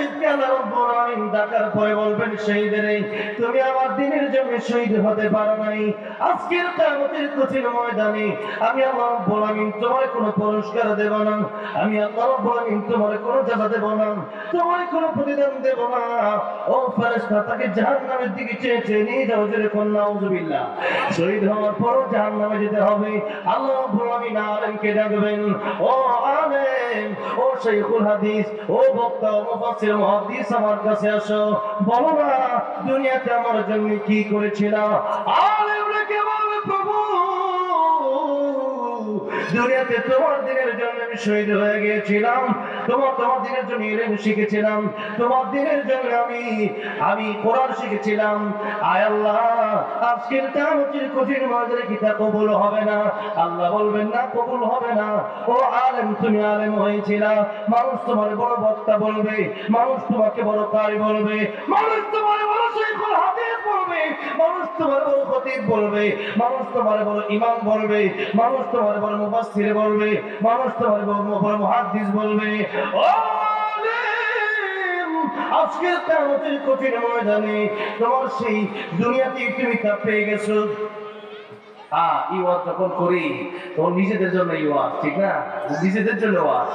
শহীদকে আল্লাহ রাব্বুল আলামিন ডাকার পরে বলবেন শহীদের তুমি আমার দিনের জন্য শহীদ হতে পারো নাই। আজকের কিয়ামতের কঠিন ময়দানে আমি আল্লাহ রাব্বুল আলামিন তোমার কোনো পুরস্কার দেব না। আমি আল্লাহ রাব্বুল আলামিন তোমার কোনো যাজা দেব না। তোমার কোনো প্রতিদান দেব না। ও ফেরেশতা, তাকে জাহান্নামের দিকে চেয়ে চেয়ে নিয়ে যাও যেরকম নাউজুবিল্লাহ। শহীদ হওয়ার পরও জাহান্নামে যেতে হবে। আল্লাহ রাব্বুল আলামিন আলেমকে ডাকবেন। ও আলেম! আমার দুনিয়াতে আমার জন্য কি করেছিলাম? কে বলে দুনিয়াতে তোমার দিনের জন্য আমি শহীদ হয়ে গিয়েছিলাম। তোমার তোমার দিনের জন্য ইলম শিখেছিলাম, তোমার দিনের জন্য আমি আমি কোরআন শিখেছিলাম। আয় আল্লাহ, আজকের কামতির কঠিন ময়দানে কি তা কবুল হবে না। আল্লাহ বলবেন, না, কবুল হবে না। ও আলেম, তুমি আলেম হয়েছিলা। মানুষ তোমার বড় বক্তা বলবে, মানুষ তোমাকে বড় কারি বলবে। মানুষ তোমার বড় শেখুল বলবে মানুষ তোমার খতিব বলবে, মানুষ তোমার ইমাম বলবে, মানুষ বলবে মানুষ বলবে। ও আজকের কঠিন ময়দানে তোমার সেই দুনিয়াতে তুমি তা পেয়ে গেছো। হ্যাঁ যখন করি, তখন নিজেদের জন্য ইওয়াজ ঠিক না? নিজেদের জন্য ওয়াজ।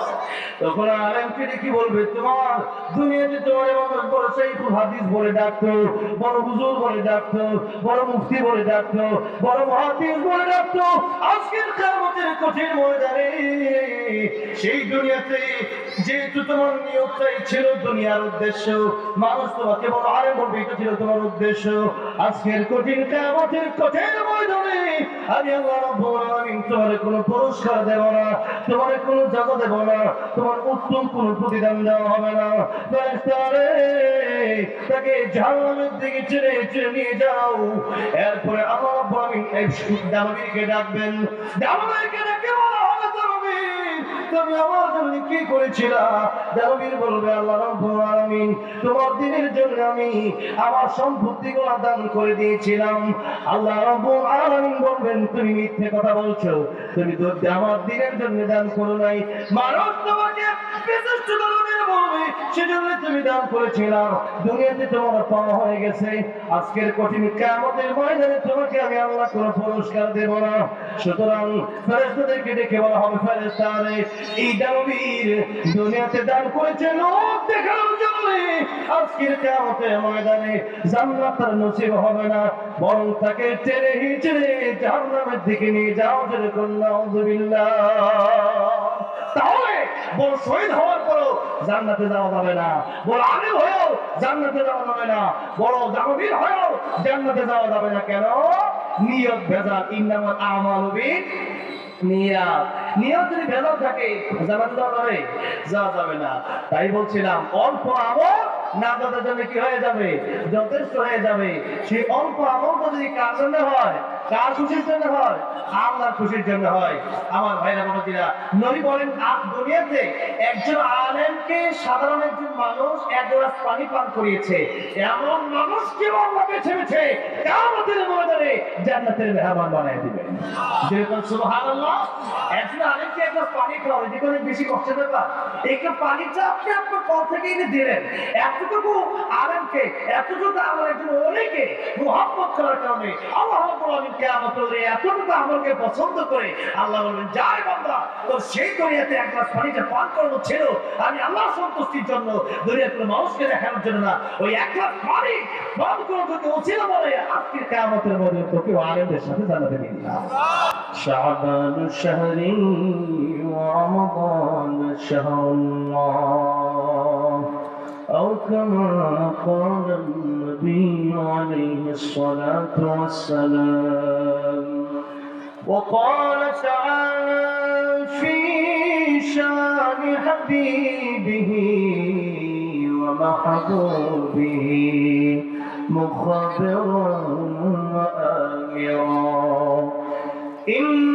তখন আলেমকে দেখি বলবে, তোমার দুনিয়াতে তোমার এমন বড় শাইখুল হাদিস বলে ডাকতো, বড় হুজুর বলে ডাকতো, বড় মুফতি বলে ডাকতো, বড় মহাদিস বলে ডাকতো। আজকের কিয়ামতের কঠিন ময়দানে সেই দুনিয়াতে যেহেতু তোমার নিয়োগটাই ছিল দুনিয়ার উদ্দেশ্য, মানুষ তোমাকে বড় আরে বলবে, এটা ছিল তোমার উদ্দেশ্য। আজকের কঠিন কিয়ামতের কঠিন ময়দানে আমি আল্লাহ রাব্বুল তোমার কোনো পুরস্কার দেব না, তোমার কোনো জায়গা দেব না, তোমার উত্তম কোনো প্রতিদান দেওয়া হবে না। তাকে জাহান্নামের দিকে ছেড়ে ছেড়ে নিয়ে যাও। এরপরে আল্লাহ রাব্বুল আলামিন এই ডাকবেন, দানবীরকে ডেকে বলা তুমি আমার জন্য কি করেছিলা দেবীর বলবে, আল্লাহ রব্বুল আলামিন, তোমার দিনের জন্য আমি আমার সম্পত্তিগুলো দান করে দিয়েছিলাম। আল্লাহ রব্বুল আলামিন বলবেন, তুমি মিথ্যে কথা বলছো। তুমি তো দিনের জন্য দান করো নাই। মানুষ তোমাকে বিশিষ্ট বলবে, সেজন্য তুমি দান করেছিলা। দুনিয়াতে তোমার হয়ে গেছে। আজকের কঠিন কিয়ামতের ময়দানে তোমাকে আমি আল্লাহ কোনো পুরস্কার দেব না। সুতরাং ফেরেশতাদেরকে ডেকে বলা হবে, ফেরেশতারে, এই দানবীর দুনিয়াতে দান করেছে লোক আজকের ময়দানে জান্নাত তার নসিব হবে না। বরং তাকে টেনে হিচড়ে জাহান্নামের দিকে নিয়ে যাও, যেরকম শহীদ হওয়ার যাওয়া যাবে না। হয়েও জান্নাতে যাওয়া যাবে না। বড় যাওয়া যাবে না। কেন? নিয়ত ভেজাল। ইন্নামাল নিয়াত যদি ভেজাল থাকে জান্নাতে যাওয়া যাবে যাওয়া যাবে না। তাই বলছিলাম অল্প আমল না তাদের জন্য কি হয়ে যাবে? যথেষ্ট হয়ে যাবে। সেই অল্প আমলটা যদি কার জন্য হয়, কার খুশির জন্য হয়, আল্লাহর খুশির জন্য হয়। আমার ভাইরা বাবাজিরা নবী বলেন আপ দুনিয়াতে একজন আলেমকে সাধারণ একজন মানুষ এক গ্লাস পানি পান করিয়েছে। এমন মানুষকে আল্লাহ বেছে বেছে কিয়ামতের ময়দানে জান্নাতের মেহমান বানায় দিবেন যেরকম সুবহানাল্লাহ, একজন আলেমকে এক গ্লাস পানি খাওয়াবে। যেটা অনেক বেশি কষ্টের ব্যাপার। এই পানিটা আপনি আপনার কল থেকে এনে দিলেন। এতটুকু আলেমকে এতটুকু আমার একজন অনেকে মোহাম্মত করার কারণে আল্লাহ রাব্বুল আলামিন কিয়ামতের দিনে এতটুকু আমলকে পছন্দ করে আল্লাহ বলবেন যাই বান্দা তোর সেই দুনিয়াতে এক গ্লাস পানিটা পান করানো ছিল আমি আল্লাহর সন্তুষ্টির জন্য দুনিয়ার কোনো মানুষকে দেখানোর জন্য না ওই এক গ্লাস পানি পান করে তোকে উচিত বলে আজকের কিয়ামতের মধ্যে তোকে আলেমদের সাথে জানাতে দিন شعبان شهري ورمضان شهر الله أو كما قال النبي عليه الصلاة والسلام. وقال تعالى في شأن حبيبه ومحبوبه مخبرا وآمرا. إن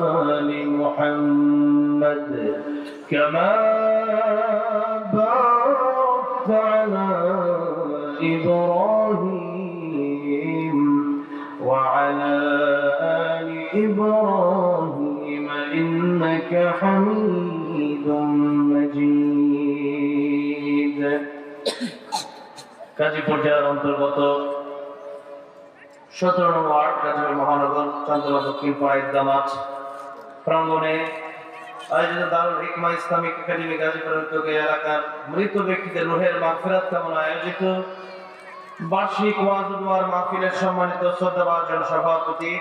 آل محمد كما باركت على إبراهيم وعلى آل إبراهيم إنك حميد مجيد গাজীপুর জেলার অন্তর্গত সতেরো নম্বর ওয়ার্ড গাজীপুর মহানগর চন্দ্রবা দক্ষিণ পাড়া ইদামাত প্রাঙ্গণে আয়োজিত দারুল হিকমা ইসলামিক একাডেমি গাজীপুরের উদ্যোগে এলাকার মৃত ব্যক্তিদের রুহের মাগফিরাত কামনা আয়োজিত? বার্ষিক ওয়াজুদুয়ার মাহফিলের সম্মানিত শ্রদ্ধাভাজন সভাপতি,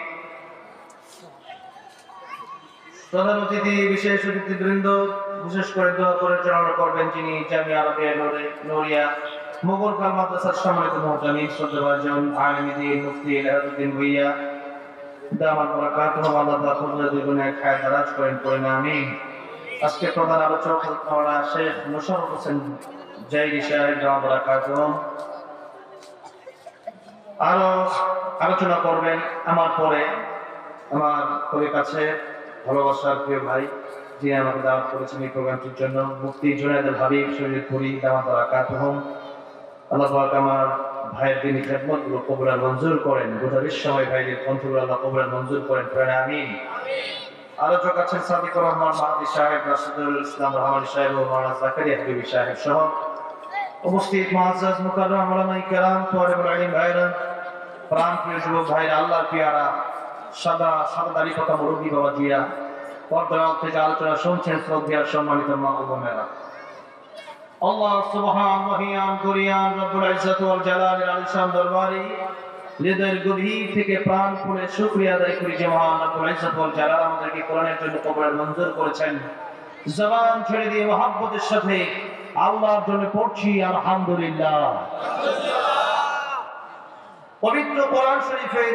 প্রধান অতিথি, বিশেষ অতিথিবৃন্দ, বিশেষ করে দোয়া পরিচালনা করবেন যিনি জামিয়া আরবিয়া নোরে, নোরিয়া মোগল কাল মাদ্রাসার সম্মানিত মহাজামি শ্রদ্ধাভাজন আলমিদিন মুফতি এলাহাদুদ্দিন ভুইয়া। আরও আলোচনা করবেন আমার পরে, আমার খুবই কাছে ভালোবাসার প্রিয় ভাই, যিনি আমাকে দাওয়াত করেছেন এই প্রোগ্রামটির জন্য, মুক্তি জুনায়দ হাবিব শরীর পুরি আল্লাহ আমার ভাইয়ের তিনি খেদমতগুলো মঞ্জুর করেন, গোটা বিশ্বময় ভাইদের কণ্ঠগুলো আল্লাহ মঞ্জুর করেন প্রেরণা আমিন। আলোচক আছেন সাদিকুর রহমান, মাহাদি সাহেব, রাশিদুল ইসলাম রহমান সাহেব ও হাবিবি সাহেব সহ উপস্থিত মহাজাজ কেরাম ভাইরা প্রাণ প্রিয় যুবক ভাইরা পিয়ারা, সাদা সাদা দাড়ি কথা মুরব্বী বাবা জিয়া পর্দার থেকে আলোচনা শুনছেন শ্রদ্ধার সম্মানিত মা ও বোনেরা। আল্লাহ সুবহান মহিয়ান করিয়ান রব্বুল ইজ্জত ওয়াল জালালের আলিশান দরবারে হৃদয়ের গভীর থেকে প্রাণ খুলে শুকরিয়া আদায় করি যে মহান রব্বুল ইজ্জত ওয়াল জালাল আমাদেরকে কোরআনের জন্য কবরের মঞ্জুর করেছেন। জবান ছেড়ে দিয়ে মহাব্বতের সাথে আল্লাহর জন্য পড়ছি, আলহামদুলিল্লাহ। পবিত্র কোরআন শরীফের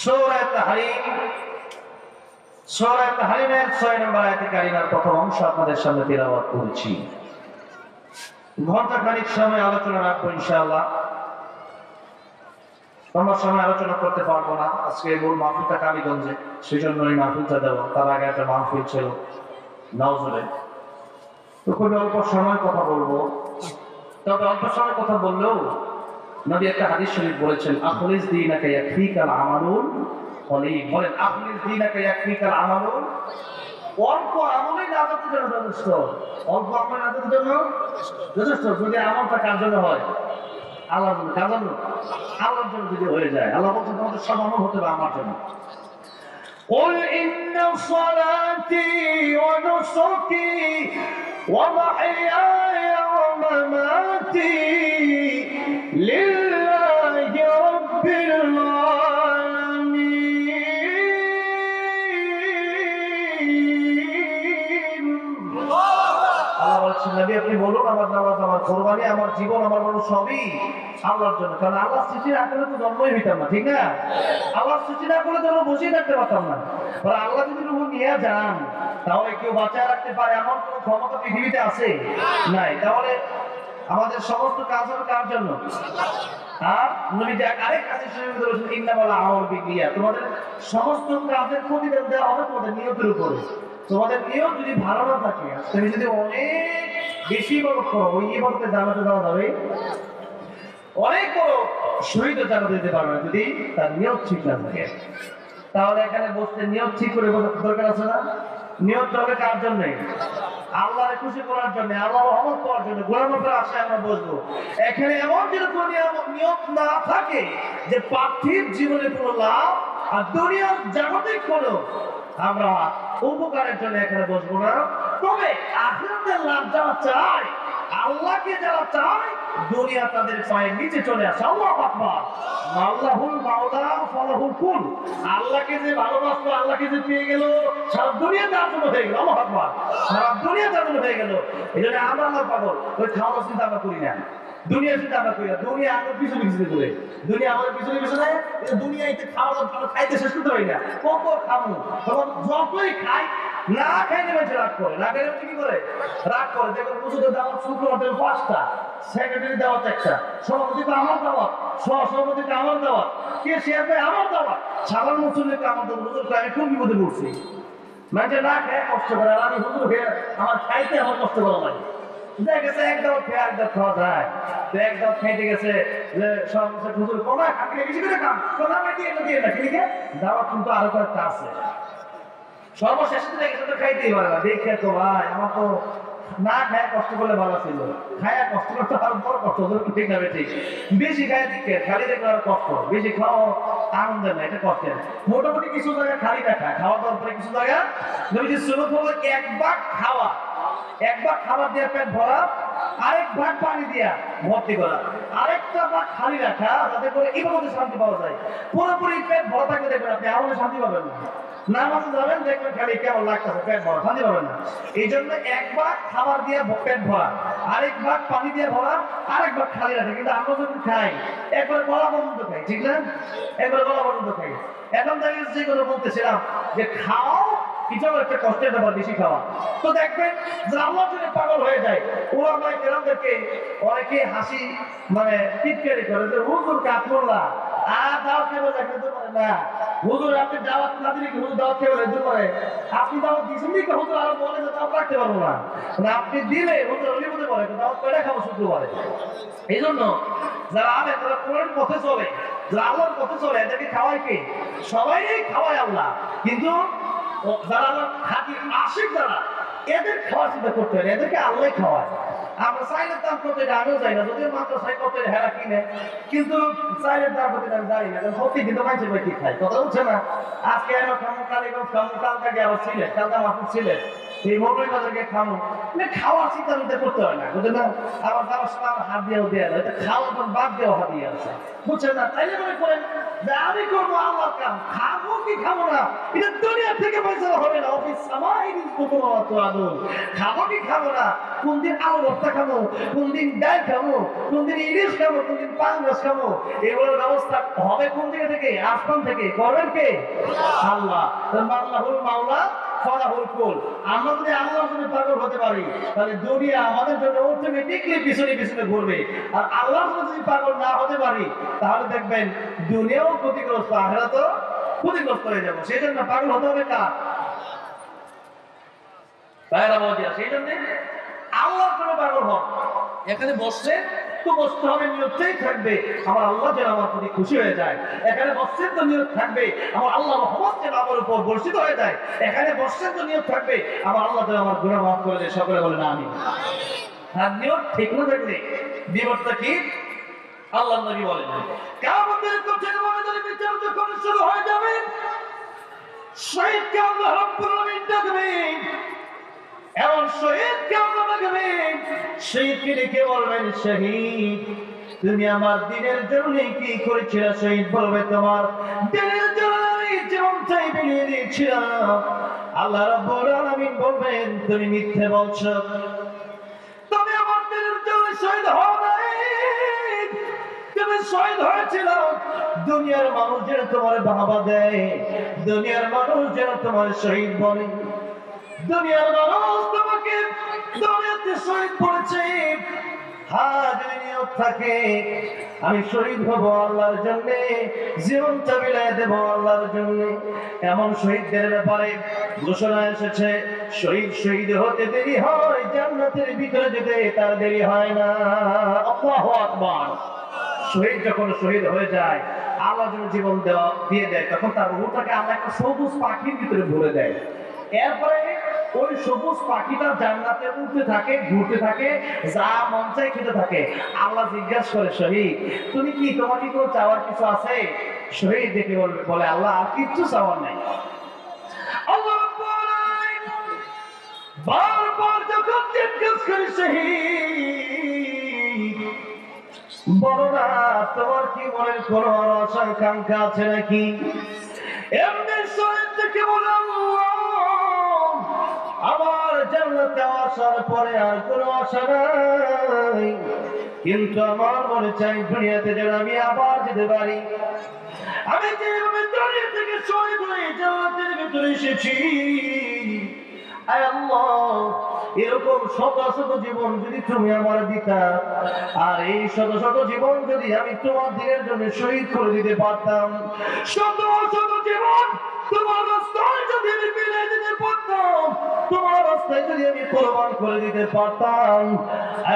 সূরা তাহরিম সূরা তাহরিমের 6 নম্বর আয়াতে কারিমার প্রথম অংশ আপনাদের সামনে তেলাওয়াত করেছি। ঘণ্টা খানিক সময় আলোচনা রাখব ইনশাআল্লাহ। আমরা সময় আলোচনা করতে পারব না। আজকে মূল মাহফিলটা কালীগঞ্জে সেই জন্য এই মাহফিলটা দেবো তার আগে একটা মাহফিল ছিল নজরে তো খুবই অল্প সময় কথা বলব। তবে অল্প সময় কথা বললেও নবী একটা হাদিস শরীফ বলেছেন, আখলিস দিনাকা ইয়াকফিকাল আমালুন কলিল বলেন আখলিস দিনাকা ইয়াকফিকাল আমালুন অল্প আমলই নাজাতের জন্য যথেষ্ট অল্প আমল নাজাতের জন্য যথেষ্ট যদি আমলটা কার জন্য হয় আল্লাহর জন্য কার জন্য আল্লাহর জন্য যদি হয়ে যায় আল্লাহ বলছেন তোমাদের সব আমল হতে হবে আমার জন্য قل إن صلاتي ونسكي ومحياي ومماتي আমার কোরবানি, আমার জীবন, আমার মানুষ সবই আল্লাহর জন্য। কারণ আল্লাহ সৃষ্টি না করলে তো জন্মই হইতাম না, ঠিক না? আল্লাহ সৃষ্টি না করলে তো আমরা বসেই থাকতে পারতাম না। আল্লাহ যদি রুহ নিয়ে যান, তাহলে কেউ বাঁচায় রাখতে পারে, এমন কোনো ক্ষমতা পৃথিবীতে আছে নাই। তাহলে আমাদের সমস্ত কাজ হবে কার জন্য? আর নবী যে আরেক কাজের সঙ্গে বলেছেন ইন্নামাল আমল বিক্রিয়া তোমাদের সমস্ত কাজের প্রতিদান দেওয়া হবে তোমাদের নিয়তের উপরে। তোমাদের নিয়ত যদি ভালো না থাকে, তুমি যদি অনেক বেশি করো ওই ইবাদতে জানাতে দেওয়া যাবে। অনেক বড় শহীদ জানাতে পারবে যদি তার নিয়ত ঠিক না থাকে। তাহলে এখানে বসতে নিয়ত ঠিক করে দরকার আছে না? নিয়ত হবে কার জন্য? আল্লাহর খুশি করার জন্য আল্লাহ রহমত করার জন্য। আশায় আমরা বসবো। এখানে এমন যদি কোনো নিয়ত না থাকে যে পার্থিব জীবনে কোনো লাভ আর দুনিয়ার জাগতিক কোনো, আমরা উপকারের জন্য এখানে বসবো না। তবে আখিরাতের লাভ যারা চায়, আল্লাহকে যারা চায়, দুনিয়া তাদের পায়ের নিচে চলে আসে। আল্লাহ আকবার। মাওলাহুল মাওলা ফলাহুল কুল। আল্লাহকে যে ভালোবাসতো আল্লাহকে যে পেয়ে গেল, সারা দুনিয়া তার জন্য হয়ে গেল। আল্লাহ আকবার। সারা দুনিয়া তার জন্য হয়ে গেল। এই জন্য আমরা আল্লাহ পাগল। ওই খাওয়া চিন্তা আমরা করি না। দুনিয়া চিন্তা আমরা করি না। দুনিয়া আমার পিছনে পিছনে করে দুনিয়া আমাদের পিছনে পিছনে দুনিয়াতে খাওয়া আমরা খাইতে শেষ করতে পারি না। কত খাব যতই খাই না পারছে রাগ করে, না কি করে? রাগ করে দেখো মুসুদের দাওয়াত পাঁচটা, সেক্রেটারি দাওয়াত একটা আমার দাওয়াত আমার দাওয়াত, কে শেয়ারকে আমার দাওয়াত? সাধারণ মুসলিমকে আমার আমি খুব বিপদে পড়ছি। মানে না খেয়ে কষ্ট করে, আর আমি হুজুর খেয়ে আমার খাইতে আমার কষ্ট করা লাগে দেখা গেছে খেয়ে একদম খাওয়া যায়। গেছে, যে সব হুজুর, কমা বেশি করে এটা দিয়ে না কিনে দাওয়াত কিন্তু আরও কয়েকটা আছে। খাইতেই পারে না। দেখে তো ভাই, আমার তো না খায় কষ্ট করলে ভালো ছিল। খায়া কষ্ট করতে আরও কষ্ট ঠিক বেশি খালি কষ্ট। বেশি খাওয়া আনন্দের না, এটা মোটামুটি কিছু জায়গা খালি খাওয়া দাওয়ার পরে কিছু জায়গা। নবীজি সুনত হলো এক ভাগ খাওয়া। এক খাবার দিয়ে পেট ভরা পানি দিয়া ভর্তি করা। খালি যাতে করে শান্তি পাওয়া যায়। পুরোপুরি পেট ভরা থাকলে দেখবেন আপনি আমলে শান্তি পাবেন। না নামাজে যাবেন দেখবেন খালি কেমন লাগতেছে, পেট ভরা শান্তি পাবেন না। এই জন্য এক ভাগ খাবার দিয়ে পেট ভরা, আরেক ভাগ পানি দিয়ে ভরা, আরেক ভাগ খালি রাখে। কিন্তু আমরা যখন খাই, একবার গলা পর্যন্ত খাই, ঠিক না? একবার গলা পর্যন্ত খাই। এখন থেকে যে কথা বলতেছিলাম যে খাও, এটাও একটা কষ্টের ব্যাপার, বেশি খাওয়া। তো দেখবেন যে পাগল হয়ে যায় ওরা কেরামদেরকে অনেকে হাসি মানে টিটকারি করে যে, হুজুর কাপড়লা আর দাওয়াত খেয়ে দেখতে তো পারে না। হুজুর, আপনি দিলে করে বলে যে দাওয়াত রাখতে মানে বলতে পারে দাওয়াত করে খাব শুক্রবারে? যারা আলে খাওয়ায় কে? সবাই খাওয়ায় আল্লাহ। কিন্তু যারা খাঁটি আশিক যারা এদের খাওয়া চিন্তা করতে হয় এদেরকে আল্লাহ খাওয়ায়। আমরা চাইলের দাম করতে এটা আমিও যাই না, যদিও মাত্র চাই করতে হেরা কিনে, কিন্তু চাইলের দাম করতে আমি জানি না সত্যি কিন্তু মানুষের ভাই খাই কথা হচ্ছে না, আজকে কালকে আবার কালকে এই মোবাইল বাজারকে খামো। মানে খাওয়ার চিন্তা চিন্তা করতে হয় না। বুঝলেন না? আবার যাওয়ার সময় আমার হাত দিয়েও দেওয়া এটা খাওয়ার পর বাদ দেওয়া হাত দিয়ে আছে। বুঝছেন না? তাইলে মনে করেন যে আমি করব আল্লাহর কাম। খাব কি খাব না? এটা দুনিয়া থেকে পয়সা হবে না। অফিস সামাই তো আদুন খাব কি খাব না? কোন দিন আলু ভর্তা খাব কোন দিন ডাল খাব কোন দিন ইলিশ খাব কোন দিন পাঙ্গাস খাব এগুলোর ব্যবস্থা হবে কোন দিকে থেকে? আসমান থেকে। করবেন কে? আল্লাহ। আল্লাহুল মাওলা ফলাহুল কুল আমরা যদি আল্লাহর জন্য পাগল হতে পারি, তাহলে দুনিয়া আমাদের জন্য অটোমেটিকলি পিছনে পিছনে ঘুরবে। আর আল্লাহর জন্য যদি পাগল না হতে পারি, তাহলে দেখবেন দুনিয়াও ক্ষতিগ্রস্ত, আখেরাতও ক্ষতিগ্রস্ত হয়ে যাব। সেই জন্য পাগল হতে হবে ভাইরা সেই জন্য আল্লাহর কোনো পাগল হন। এখানে বসছে তো বসতে হবে, নিয়তটাই থাকবে। আমার আল্লাহ যেন আমার প্রতি খুশি হয়ে যায়। এখানে বসছেন তো নিয়ত থাকবে, আমার আল্লাহ রহমত যেন আমার উপর বর্ষিত হয়ে যায়। এখানে বসছেন তো নিয়ত থাকবে, আমার আল্লাহ যেন আমার গুণা মাফ করে দেয়। সকলে বলে না আমি আর নিয়ত ঠিক না থাকলে বিপদটা কি? আল্লাহ নবী বলেন। কামতের কঠিন ময়দানে বিচার যখন শুরু হয়ে যাবে শহীদকে আল্লাহ রব্বুল আলামিন ডাকবেন। এমন শহীদ কেমন লাগবেন শহীদকে ডেকে বলবেন শহীদ? তুমি আমার দিনের জন্য কি করেছিল শহীদ? বলবে তোমার দিনের জন্য আমি জীবনটাই বিলিয়ে দিয়েছিলাম। আল্লাহ রাব্বুল আলামিন বলবেন, তুমি মিথ্যে বলছো। তুমি আমার দিনের জন্য শহীদ হও নাই তুমি শহীদ হয়েছিল। দুনিয়ার মানুষ যেন তোমার বাবা দেয়, দুনিয়ার মানুষ যেন তোমার শহীদ বলে দুনিয়ার মানুষ তোমাকে দুনিয়াতে শহীদ করেছে। আমি শহীদ হব আল্লাহর জন্য, জীবনটা বিলায় দেব আল্লাহর জন্য। এমন শহীদদের ব্যাপারে ঘোষণা এসেছে, শহীদ শহীদ হতে দেরি হয়, জান্নাতের ভিতরে যেতে তার দেরি হয় না। আল্লাহু আকবার। শহীদ যখন শহীদ হয়ে যায়, আল্লাহ যখন জীবন দেওয়া দিয়ে দেয়, তখন তার রুহটাকে আল্লাহ একটা সবুজ পাখির ভিতরে ভরে দেয়। এরপরে ওই সবুজ পাখিটা জান্নাতে উঠতে থাকে ঘুরতে থাকে যা মন চাই খেতে থাকে। আল্লাহ জিজ্ঞাসা করে শহীদ তুমি কি তোমার কি কোনো চাওয়ার কিছু আছে? শহীদ দেখে বলবে বলে আল্লাহ আর কিচ্ছু চাওয়ার নাই। বারবার যখন জিজ্ঞেস বড়রা তোমার কি মনের আছে নাকি? এমনি শহীদ থেকে বলে "আল্লাহ, আমার জান্নাতে আসার পরে আর কোনো আশা নাই। কিন্তু আমার মনে চাই দুনিয়াতে যেন আমি আবার যেতে পারি। আমি যেভাবে দুনিয়া থেকে শহীদ হয়ে জান্নাতের ভিতরে এসেছি এরকম শত শত জীবন যদি তুমি আমার দিতা, আর এই শত শত জীবন যদি আমি তোমার দিনের জন্য শহীদ করে দিতে পারতাম, শত শত জীবন তোমার যদি আমি দিতে পারতাম। তোমার রাস্তায় যদি আমি কোরবান করে দিতে পারতাম।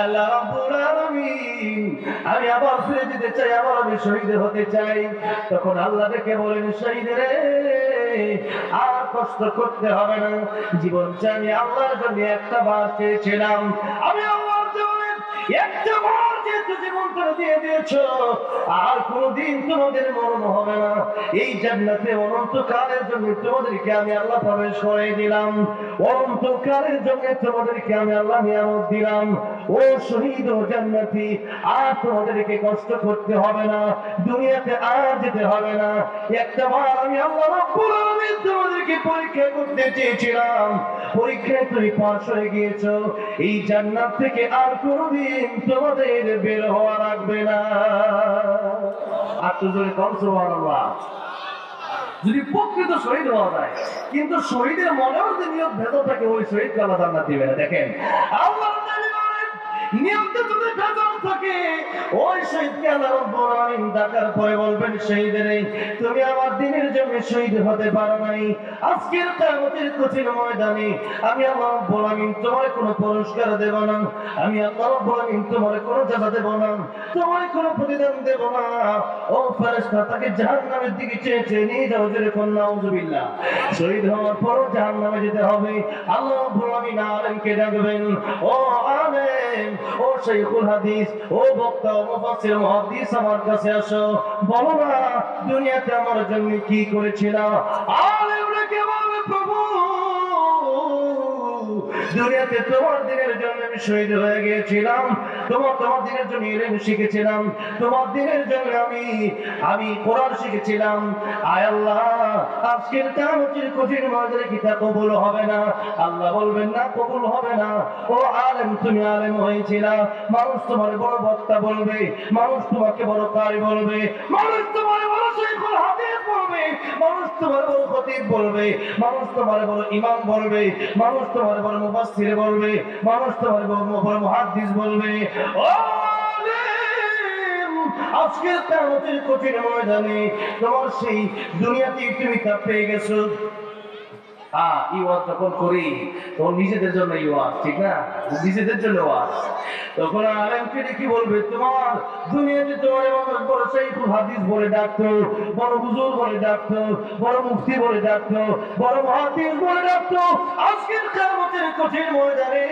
আল্লাহ রাব্বুল আলামিন, আমি আবার ফিরে যেতে চাই, আবার আমি শহীদ হতে চাই। তখন আল্লাহ ডেকে বলেন, শহীদ রে, আর কষ্ট করতে হবে না। জীবন চাই আমি আল্লাহর জন্য, একটা বার চেয়েছিলাম। আমি আল্লাহর জন্য, একটা বার তোমাদেরকে আমি আল্লাহ নিয়ামত দিলাম। ও শহীদ ও জান্নাতি, আর তোমাদেরকে কষ্ট করতে হবে না, দুনিয়াতে আর যেতে হবে না। একটা বার আমি আল্লাহ তোমাদেরকে পরীক্ষা করতে চেয়েছিলাম। পরীক্ষায় তুমি পাশ হয়ে গিয়েছো। এই জান্নাত থেকে আর কোনদিন তোমাদের বের হওয়া রাখবে না। আর তো জোরে কম যদি প্রকৃত শহীদ হওয়া যায়, কিন্তু শহীদের মনেও যে নিয়ত ভেদ থাকে, ওই শহীদ আল্লাহ জান্নাত দিবে না। দেখেন আল্লাহ নিয়তে যদি ভেজাল থাকে। ওই শহীদকে আল্লাহ রাব্বুল আলামিন ডাকার পরে বলবেন শহীদের তুমি আমার দিনের জন্য শহীদ হতে পারো নাই। আজকের কিয়ামতের কঠিন ময়দানে আমি আল্লাহ রাব্বুল আলামিন তোমার কোনো পুরস্কার দেব না। আমি আল্লাহ রাব্বুল আলামিন তোমার কোনো জাযা দেব না। তোমার কোনো প্রতিদান দেব না। ও ফেরেশতা, তাকে জাহান্নামের দিকে চেয়ে চেয়ে নিয়ে যাও যেরকম নাউজুবিল্লাহ শহীদ হওয়ার পরও জাহান্নামে যেতে হবে। আল্লাহ রাব্বুল আলামিন আলেমকে ডাকবেন। ও আলেম, ও শাইখুল হাদিস ও বক্তা, ও মুফাসসির মুহাদ্দিস আমার কাছে আসো। বলো না, দুনিয়াতে আমার জন্য কি করেছিলাম আলে রেখে বলবে প্রভু? দুনিয়াতে তোমার দিনের জন্য আমি শহীদ হয়ে গিয়েছিলাম। তোমার তোমার দিনের জন্য ইলম শিখেছিলাম। তোমার দিনের জন্য আমি আমি কোরআন শিখেছিলাম। আয় আল্লাহ, আজকের কামতির কঠিন ময়দানে কি তা কবুল হবে না? আল্লাহ বলবেন, না, কবুল হবে না। ও আলেম, তুমি আলেম হয়েছিলা। মানুষ তোমার বড় বক্তা বলবে। মানুষ তোমাকে বড় কারি বলবে। মানুষ তোমার বড় শেখুল হাদিস বলবে। মানুষ তোমার বড় খতিব বলবে। মানুষ তোমার বড় ইমাম বলবে। মানুষ তোমার বড় মুফাসসির বলবে। মানুষ তোমার বড় মুহাদ্দিস বলবে আজকের কঠিন ময়দানে তোমার সেই দুনিয়াতে পেয়ে গেছো। হ্যাঁ ইওয়াজ যখন করি, তখন নিজেদের জন্য ইওয়াজ, ঠিক না? নিজেদের জন্য ওয়াজ তখন আলেমকে বলবে, তোমার দুনিয়াতে তোমার শাইখুল হাদিস বলে ডাকতো, বড় হুজুর বলে ডাকতো, বড় মুফতি বলে ডাকতো, বড় মুহাদ্দিস বলে ডাকতো। আজকের কিয়ামতের কঠিন ময়দানে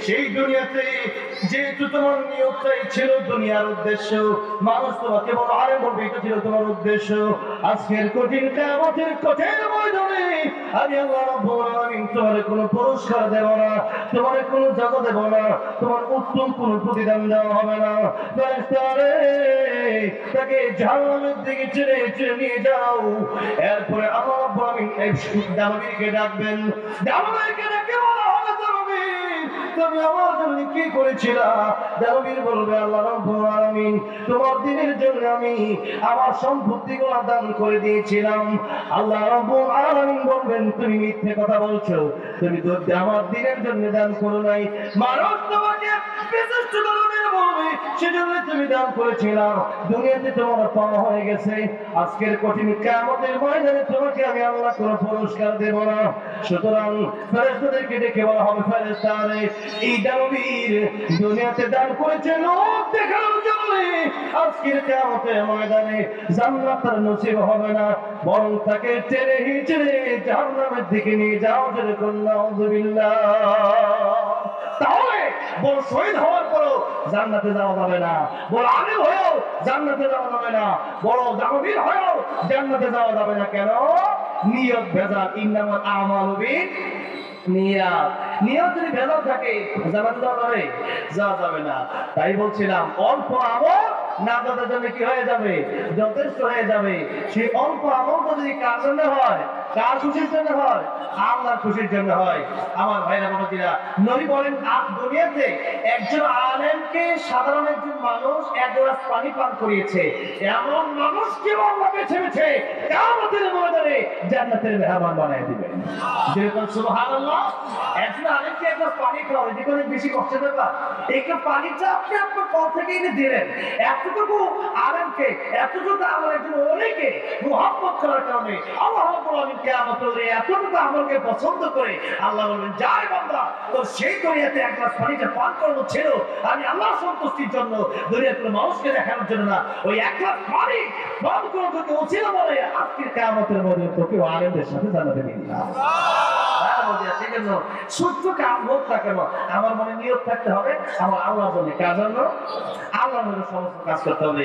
সেই দুনিয়াতে যেহেতু তোমার নিয়োগটাই ছিল দুনিয়ার উদ্দেশ্য, মানুষ তোমাকে বড় আলেম বলবে, এটা ছিল তোমার উদ্দেশ্য। আজকের কঠিন কিয়ামতের কঠিন ময়দানে আমি আল্লাহ রাব্বুল তোমার কোনো পুরস্কার দেব না, তোমার কোনো জাযা দেব না, তোমার উত্তম কোনো প্রতিদান দেওয়া হবে না। তাকে জাহান্নামের দিকে ছেড়ে ছেড়ে নিয়ে যাও। এরপরে আল্লাহ রাব্বুল এই দানবীরকে ডাকবেন। দানবীরকে ডেকে। আমার জন্য কি করেছিলা দেবীর বলবে, আল্লাহ রব্বুল আলামিন, তোমার দিনের জন্য আমি আমার সম্পত্তিগুলো দান করে দিয়েছিলাম। আল্লাহ রব্বুল আলামিন বলবেন, তুমি মিথ্যে কথা বলছো। তুমি তো আমার দিনের জন্য দান করো নাই। মানুষ তোমাকে দুনিয়াতে আজকের কঠিন আমি কোনো পুরস্কার না। সুতরাং দুনিয়াতে দান করেছে লোক জন্য আজকের কিয়ামতের ময়দানে জান্নাত তার নসিব হবে না। বরং তাকে টেনে হিচড়ে জাহান্নামের দিকে নিয়ে যাও যেরকম তাহলে বড় শহীদ হওয়ার পরও জান্নাতে যাওয়া যাবে না। বড় আলিম হয়েও জান্নাতে যাওয়া যাবে না। বড় জাগবীর হয়েও জান্নাতে যাওয়া যাবে না কেন? নিয়ত ভেজাল। ইন্নামাল আমালু নিয়াত নিয়ত যদি ভেজাল থাকে জানাতে যাওয়া যাবে? যাওয়া যাবে না। তাই বলছিলাম, অল্প আমল নাজাতের জন্য কি হয়ে যাবে? যথেষ্ট হয়ে যাবে। সেই অল্প আমলটা যদি জন্য হয় কার খুশির জন্য হয়, আল্লাহর খুশির জন্য হয়। আমার ভাইরা, বাবাজিরা, নবী বলেন আপ দুনিয়াতে একজন আলেমকে সাধারণ একজন মানুষ এক গ্লাস পানি পান করিয়েছে। এমন মানুষকে আল্লাহ বেছে বেছে কিয়ামতের ময়দানে জান্নাতের মেহমান বানায় দিবেন যেরকম সুবহানাল্লাহ, একজন আলেমকে এক গ্লাস পানি খাওয়াবে যে কোনো বেশি কষ্টের ব্যাপার। একটু পানিটা আপনি আপনার কল থেকে এনে দিলেন। এতটুকু আলেমকে, এতটুকু আমার একজন অনেকে মোহাম্মত করার কারণে আল্লাহ রাব্বুল কিয়ামতের এতটুকু আমলকে পছন্দ করে আল্লাহ বলবেন যাই বান্দা, তোর সেই দুনিয়াতে এক গ্লাস পানিটা পান করানো ছিল, আমি আল্লাহ সন্তুষ্টির জন্য দুনিয়ার কোনো মানুষকে দেখানোর জন্য না, ওই এক গ্লাস পানি পান করে তোকে উচিত বলে আজকের কিয়ামতের মধ্যে তোকে আলেমদের সাথে জানাতে দিন সেই জন্য ছোট্ট কাজ হোক না কেন, আমার মনে নিয়োগ থাকতে হবে, আমার আল্লাহ জন্য কার জন্য? আল্লাহ সমস্ত কাজ করতে হবে।